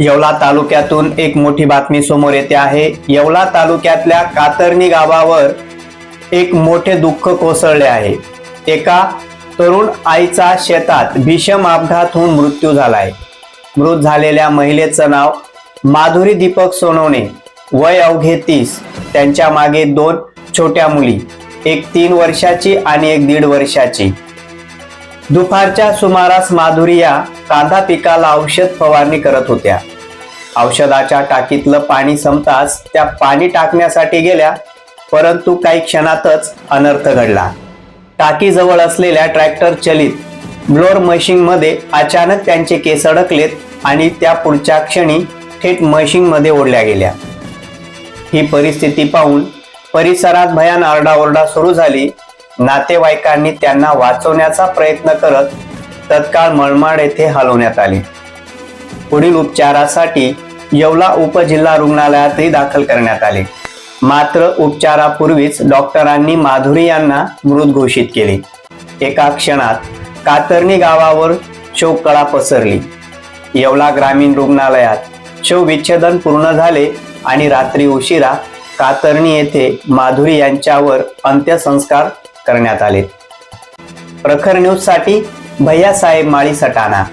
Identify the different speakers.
Speaker 1: येवला तालुक्यातून एक मोठी बातमी समोर येते आहे. येवला तालुक्यातल्या कातरणी गावावर एक मोठे दुःख कोसळले आहे. एका तरुण आईचा शेतात भीषम अपघात होऊन मृत्यू झालाय मृत झालेल्या महिलेचं नाव माधुरी दीपक सोनवणे. वय अवघे तीस. त्यांच्या मागे दोन छोट्या मुली. एक तीन वर्षाची आणि एक दीड वर्षाची. दुपारच्या सुमारास माधुरी या कांदा पिकाला औषध फवारणी करत होत्या. औषधाच्या टाकीतलं पाणी संपताच त्या पाणी टाकण्यासाठी गेल्या परंतु काही क्षणातच अनर्थ घडला. टाकीजवळ असलेल्या ट्रॅक्टर चलित ब्लोअर मशीनमध्ये अचानक त्यांचे केस अडकलेत आणि त्या पुढच्या क्षणी थेट मशीनमध्ये ओढल्या गेल्या. ही परिस्थिती पाहून परिसरात भयान आरडाओरडा सुरू झाली नातेवाईकांनी त्यांना वाचवण्याचा प्रयत्न करत तत्काळ मळमाड येथे हलवण्यात आले. पुढील उपचारासाठी येवला उपजिल्हा रुग्णालयातही दाखल करण्यात आले. मात्र उपचारापूर्वीच डॉक्टरांनी माधुरी यांना मृत घोषित केले. एका क्षणात कातरणी गावावर शोककळा पसरली. येवला ग्रामीण रुग्णालयात शवविच्छेदन पूर्ण झाले आणि रात्री उशिरा कातरणी येथे माधुरी यांच्यावर अंत्यसंस्कार करण्यात आले. प्रखर न्यूजसाठी भैयासाहेब माळी सटाणा.